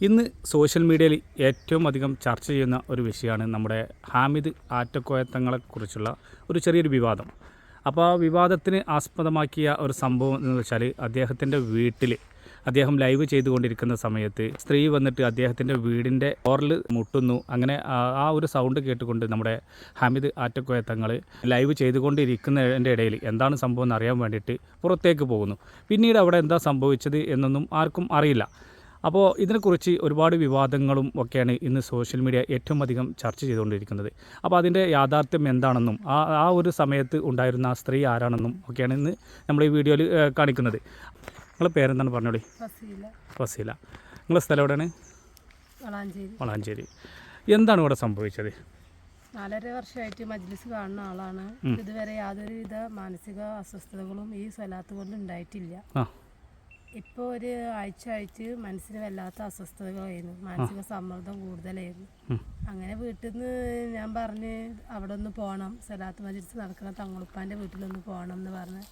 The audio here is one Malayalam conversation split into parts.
ഇന്ന് സോഷ്യൽ മീഡിയയിൽ ഏറ്റവും അധികം ചർച്ച ചെയ്യുന്ന ഒരു വിഷയമാണ് നമ്മുടെ ഹാമിദ് ആറ്റക്കോയത്തങ്ങളെക്കുറിച്ചുള്ള ഒരു ചെറിയൊരു വിവാദം. അപ്പോൾ ആ വിവാദത്തിന് ആസ്പദമാക്കിയ ഒരു സംഭവം എന്ന് വെച്ചാൽ അദ്ദേഹത്തിന്റെ വീട്ടിൽ അദ്ദേഹം ലൈവ് ചെയ്തുകൊണ്ടിരിക്കുന്ന സമയത്ത് സ്ത്രീ വന്നിട്ട് അദ്ദേഹത്തിന്റെ വീടിന്റെ ഡോറിൽ മുട്ടുന്നു. അങ്ങനെ ആ- ഒരു സൗണ്ട് കേട്ടുകൊണ്ട് നമ്മുടെ ഹാമിദ് ആറ്റക്കോയത്തങ്ങൾ ലൈവ് ചെയ്തുകൊണ്ടിരിക്കുന്നതിന്റെ ഇടയിൽ എന്താണ് സംഭവം എന്ന് അറിയാൻ വേണ്ടിയിട്ട് പുറത്തേക്ക് പോകുന്നു. പിന്നീട് അവിടെ എന്താ സംഭവിച്ചത് എന്നൊന്നും ആർക്കും അറിയില്ല. അപ്പോൾ ഇതിനെക്കുറിച്ച് ഒരുപാട് വിവാദങ്ങളും ഒക്കെയാണ് ഇന്ന് സോഷ്യൽ മീഡിയ ഏറ്റവും അധികം ചർച്ച ചെയ്തുകൊണ്ടിരിക്കുന്നത്. അപ്പോൾ അതിന്റെ യാഥാർത്ഥ്യം എന്താണെന്നും ആ ആ ഒരു സമയത്ത് ഉണ്ടായിരുന്ന ആ സ്ത്രീ ആരാണെന്നും ഒക്കെയാണ് ഇന്ന് നമ്മൾ ഈ വീഡിയോയിൽ കാണിക്കുന്നത്. നിങ്ങളുടെ പേരെന്താണ് പറഞ്ഞോളി? ഫസീല. നിങ്ങളുടെ സ്ഥലം എവിടെയാണ്? വളാഞ്ചേരി. എന്താണ് ഇവിടെ സംഭവിച്ചത്? നാലര വർഷമായിട്ട് മജ്ലിസ് കാണുന്ന ആളാണ്. ഇതുവരെ യാതൊരുവിധ മാനസിക അസ്വസ്ഥതകളും ഈ സ്വലാത്ത് കൊണ്ട് ഉണ്ടായിട്ടില്ല ഇപ്പോൾ ഒരു ആഴ്ച ആഴ്ച മനസ്സിന് വല്ലാത്ത അസ്വസ്ഥതകളായിരുന്നു മാനസിക സമ്മർദ്ദം കൂടുതലായിരുന്നു. അങ്ങനെ വീട്ടിൽ നിന്ന് ഞാൻ പറഞ്ഞ് അവിടെ ഒന്ന് പോകണം സലാത്ത് മജിസ് നടക്കുന്ന തങ്ങളുപ്പാന്റെ വീട്ടിലൊന്ന് പോകണം എന്ന് പറഞ്ഞ്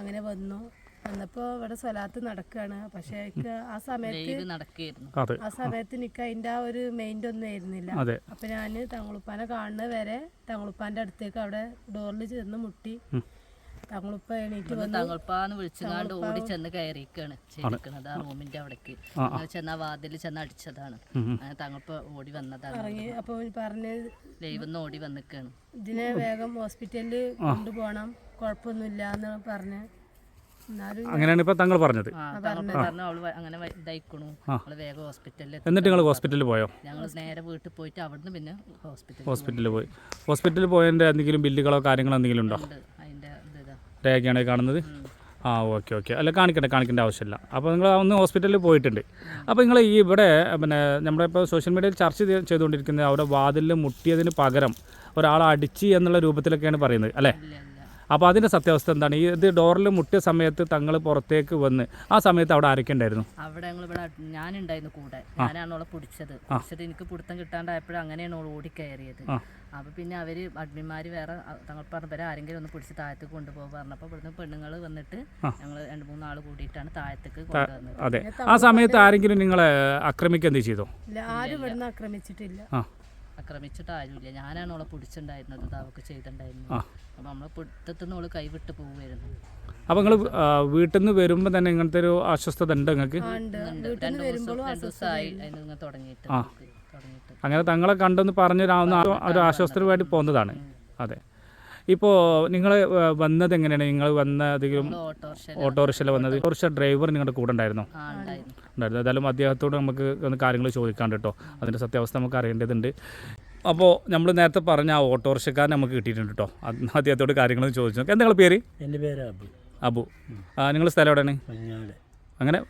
അങ്ങനെ വന്നു. വന്നപ്പോൾ ഇവിടെ സ്വലാത്ത് നടക്കുകയാണ് പക്ഷേ എനിക്ക് ആ സമയത്ത് നടക്കുകയായിരുന്നു ആ സമയത്ത് എനിക്ക് അതിന്റെ ആ ഒരു മൈൻഡ് ഒന്നും ആയിരുന്നില്ല. അപ്പൊ ഞാൻ തങ്ങളുപ്പാനെ കാണുന്നത് വരെ തങ്ങളുപ്പാന്റെ അടുത്തേക്ക് അവിടെ ഡോറിൽ ചെന്ന് മുട്ടി. തങ്ങളുപ്പ എണീറ്റ് വന്നു. തങ്ങൾപ്പാന്ന് വിളിച്ചുകാണ്ട് ഓടി ചെന്ന് കയറിയിരിക്കാണ്. ചെയ്തിരിക്കണത് ആ റൂമിന്റെ അവിടേക്ക്. ചെന്ന് ആ വാതിൽ ചെന്ന് അടിച്ചതാണ്. ഓടി വന്നതാണ്. അപ്പോൾ അപ്പൊ പറഞ്ഞ് ലൈവെന്ന് ഓടി വന്നിക്കാണ്. ഇതിനെ വേഗം ഹോസ്പിറ്റലിൽ കൊണ്ടുപോകണം. കുഴപ്പമൊന്നുമില്ല എന്ന് പറഞ്ഞ് അങ്ങനെയാണ് ഇപ്പോൾ തങ്ങൾ പറഞ്ഞത്. അങ്ങനെ ഇതായിക്കണു. വേഗം ഹോസ്പിറ്റലിൽ എന്നിട്ട് നിങ്ങൾ ഹോസ്പിറ്റലിൽ പോയോ? ഞങ്ങൾ നേരെ വീട്ടിൽ പോയിട്ട് അവിടുന്ന് പിന്നെ ഹോസ്പിറ്റലിൽ ഹോസ്പിറ്റലിൽ പോയി. ഹോസ്പിറ്റലിൽ പോയതിന്റെ എന്തെങ്കിലും ബില്ലുകളോ കാര്യങ്ങളോ എന്തെങ്കിലും ഉണ്ടോ ഉണ്ട് അതിന്റെ ഇത് ഇതാ രേഖയാണ് കാണുന്നത്. ആ ഓക്കെ ഓക്കെ. അല്ല കാണിക്കട്ടെ കാണിക്കേണ്ട ആവശ്യമില്ല. അപ്പോൾ നിങ്ങൾ ഒന്ന് ഹോസ്പിറ്റലിൽ പോയിട്ടുണ്ട്. അപ്പോൾ നിങ്ങൾ ഈ ഇവിടെ പിന്നെ നമ്മുടെ ഇപ്പോൾ സോഷ്യൽ മീഡിയയിൽ ചർച്ച ചെയ്ത് ചെയ്തുകൊണ്ടിരിക്കുന്നത് അവിടെ വാതിലിൽ മുട്ടിയതിന് പകരം ഒരാളെ അടിച്ച് എന്നുള്ള രൂപത്തിലൊക്കെയാണ് പറയുന്നത് അല്ലേ? അപ്പോൾ അതിന്റെ സത്യാവസ്ഥ എന്താണ്? ഈ ഇത് ഡോറിൽ മുട്ടിയ സമയത്ത് തങ്ങൾ പുറത്തേക്ക് വന്ന് ആ സമയത്ത് അവിടെ ആരൊക്കെ ഉണ്ടായിരുന്നു? അവിടെ ഞങ്ങൾ ഇവിടെ ഞാനുണ്ടായിരുന്നു കൂടെ. ഞാനാണ് അവളെ പിടിച്ചത്. പിടിച്ചത് എനിക്ക് പിടുത്തം കിട്ടാണ്ടായപ്പോഴും അങ്ങനെയാണ് അവൾ ഓടിക്കയറിയത്. കയറിയത് അപ്പൊ പിന്നെ അവർ അഡ്മിന്മാര് വേറെ തങ്ങൾ പറഞ്ഞ പേരെ ആരെങ്കിലും ഒന്ന് പിടിച്ച് താഴത്തേക്ക് കൊണ്ടുപോകാൻ പറഞ്ഞപ്പോൾ ഇവിടുന്ന് പെണ്ണുങ്ങൾ വന്നിട്ട് ഞങ്ങൾ രണ്ട് മൂന്ന് ആൾ കൂടിയിട്ടാണ് താഴത്തേക്ക് കൊണ്ടുവന്നത്. അതെ. ആ സമയത്ത് ആരെങ്കിലും നിങ്ങളെ ആക്രമിക്കുക എന്ത് ചെയ്തോ? ആരും ഇവിടുന്ന് ആക്രമിച്ചിട്ടില്ല. ആക്രമിച്ചിട്ട് ആരുമില്ല ഞാനാണ് അവളെ പിടിച്ചിട്ടുണ്ടായിരുന്നത് ഇത് അവൾക്ക് ചെയ്തിട്ടുണ്ടായിരുന്നു. അപ്പൊ നമ്മളെ പിടുത്തത്തിന്ന് അവൾ കൈവിട്ട് പോവുമായിരുന്നു അപ്പൊ നിങ്ങൾ വീട്ടിൽ നിന്ന് വരുമ്പോൾ തന്നെ ഇങ്ങനത്തെ ഒരു അസ്വസ്ഥത ഉണ്ട് നിങ്ങൾക്ക്? രണ്ട് ദിവസം രണ്ട് ദിവസമായി അതിന് തുടങ്ങിയിട്ട്. അങ്ങനെ തങ്ങളെ കണ്ടെന്ന് പറഞ്ഞു ഒരു ആശ്വാസത്തിന് വേണ്ടി പോകുന്നതാണ്. അതെ. ഇപ്പോൾ നിങ്ങൾ വന്നത് എങ്ങനെയാണ്? നിങ്ങൾ വന്ന അധികം ഓട്ടോറിക്ഷയിൽ വന്നത്. ഓട്ടോറിക്ഷ ഡ്രൈവർ നിങ്ങളുടെ കൂടെ ഉണ്ടായിരുന്നോ? ആ ഉണ്ടായിരുന്നു. ഉണ്ടായിരുന്നു. ഏതായാലും അദ്ദേഹത്തോട് നമുക്ക് ഒന്ന് കാര്യങ്ങൾ ചോദിക്കാണ്ട് കേട്ടോ. അതിന്റെ സത്യാവസ്ഥ നമുക്ക് അറിയേണ്ടതുണ്ട്. അപ്പോൾ നമ്മൾ നേരത്തെ പറഞ്ഞ ആ ഓട്ടോറിക്ഷക്കാരൻ നമുക്ക് കിട്ടിയിട്ടുണ്ട് കേട്ടോ. അന്ന് അദ്ദേഹത്തോട് കാര്യങ്ങൾ ചോദിച്ചു നോക്കാം. എന്താ നിങ്ങളുടെ പേര്? എന്റെ പേര് അബു. അബു. നിങ്ങൾ സ്ഥലം എവിടെയാണ്? അങ്ങനെ?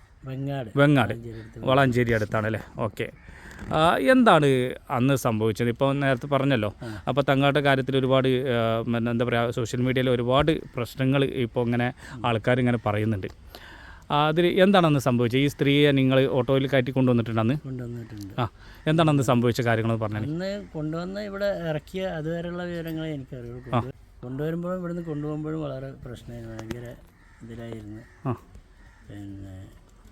വെങ്ങാട്. വളാഞ്ചേരി അടുത്താണ് അല്ലേ? ഓക്കെ. എന്താണ് അന്ന് സംഭവിച്ചത്? ഇപ്പോൾ നേരത്തെ പറഞ്ഞല്ലോ. അപ്പോൾ തങ്ങളുടെ കാര്യത്തിൽ ഒരുപാട് എന്താ പറയുക സോഷ്യൽ മീഡിയയിൽ ഒരുപാട് പ്രശ്നങ്ങൾ ഇപ്പോൾ ഇങ്ങനെ ആൾക്കാർ ഇങ്ങനെ പറയുന്നുണ്ട്. അതിൽ എന്താണ് അന്ന് സംഭവിച്ചത്? ഈ സ്ത്രീയെ നിങ്ങൾ ഓട്ടോയിൽ കയറ്റി കൊണ്ടുവന്നിട്ടുണ്ട് അന്ന്? കൊണ്ടുവന്നിട്ടുണ്ട്. ആ എന്താണ് അന്ന് സംഭവിച്ച കാര്യങ്ങൾ പറഞ്ഞത് അന്ന് കൊണ്ടുവന്ന് ഇവിടെ ഇറക്കിയ അതുവരെയുള്ള വിവരങ്ങളെ എനിക്കറിയുള്ളൂ. കൊണ്ട് കൊണ്ടുവരുമ്പോഴും ഇവിടുന്ന് കൊണ്ടുപോകുമ്പോഴും വളരെ പ്രശ്നമായിരുന്നു. ഭയങ്കര ഇതിലായിരുന്നു. പിന്നെ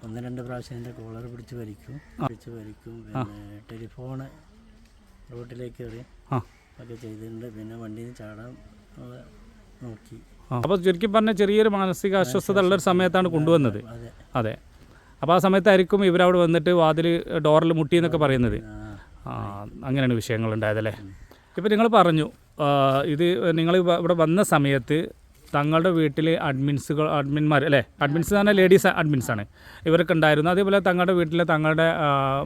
ഒന്ന് രണ്ട് പ്രാവശ്യം എന്റെ കോളർ പിടിച്ച് വലിക്കും. പിടിച്ച് വലിക്കും. പിന്നെ ടെലിഫോണ് റോട്ടിലേക്ക് എറിയും ആ. ഒക്കെ ചെയ്തിട്ടുണ്ട്. പിന്നെ വണ്ടിയിൽ നിന്ന് ചാടാൻ നോക്കി. അപ്പോൾ ചുരുക്കി പറഞ്ഞ ചെറിയൊരു മാനസിക അസ്വസ്ഥത ഉള്ളൊരു സമയത്താണ് കൊണ്ടുവന്നത്. അതെ. അപ്പോൾ ആ സമയത്തായിരിക്കും ഇവരവിടെ വന്നിട്ട് വാതിൽ ഡോറിൽ മുട്ടി എന്നൊക്കെ പറയുന്നത്. ആ, അങ്ങനെയാണ് വിഷയങ്ങൾ ഉണ്ടായതല്ലേ ഇപ്പോൾ നിങ്ങൾ പറഞ്ഞു ഇത് നിങ്ങൾ ഇവ- ഇവിടെ വന്ന സമയത്ത് തങ്ങളുടെ വീട്ടിൽ അഡ്മിൻസുകൾ അഡ്മിൻമാർ അല്ലേ? അഡ്മിൻസ് എന്ന് പറഞ്ഞാൽ ലേഡീസ് അഡ്മിൻസ് ആണ്. ഇവരൊക്കെ ഉണ്ടായിരുന്നു. അതേപോലെ തങ്ങളുടെ വീട്ടിലെ തങ്ങളുടെ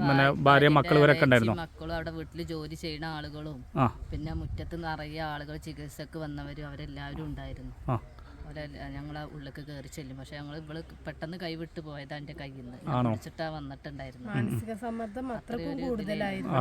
പിന്നെ ഭാര്യ മക്കൾ ഇവരൊക്കെ ഉണ്ടായിരുന്നു. മക്കളും അവിടെ വീട്ടിൽ ജോലി ചെയ്യുന്ന ആളുകളും പിന്നെ മുറ്റത്ത് നിറയെ ആളുകൾ ചികിത്സക്ക് വന്നവരും അവരെല്ലാവരും ഉണ്ടായിരുന്നു. ഞങ്ങളെ ഉള്ളിലേക്ക് കയറി ചെല്ലും. പക്ഷെ ഞങ്ങൾ ഇവൾ പെട്ടെന്ന് കൈവിട്ട് പോയതാ എന്റെ കയ്യിൽ നിന്ന്? വന്നിട്ടുണ്ടായിരുന്നു മാനസിക സമ്മർദ്ദം കൂടുതലായിരുന്നു.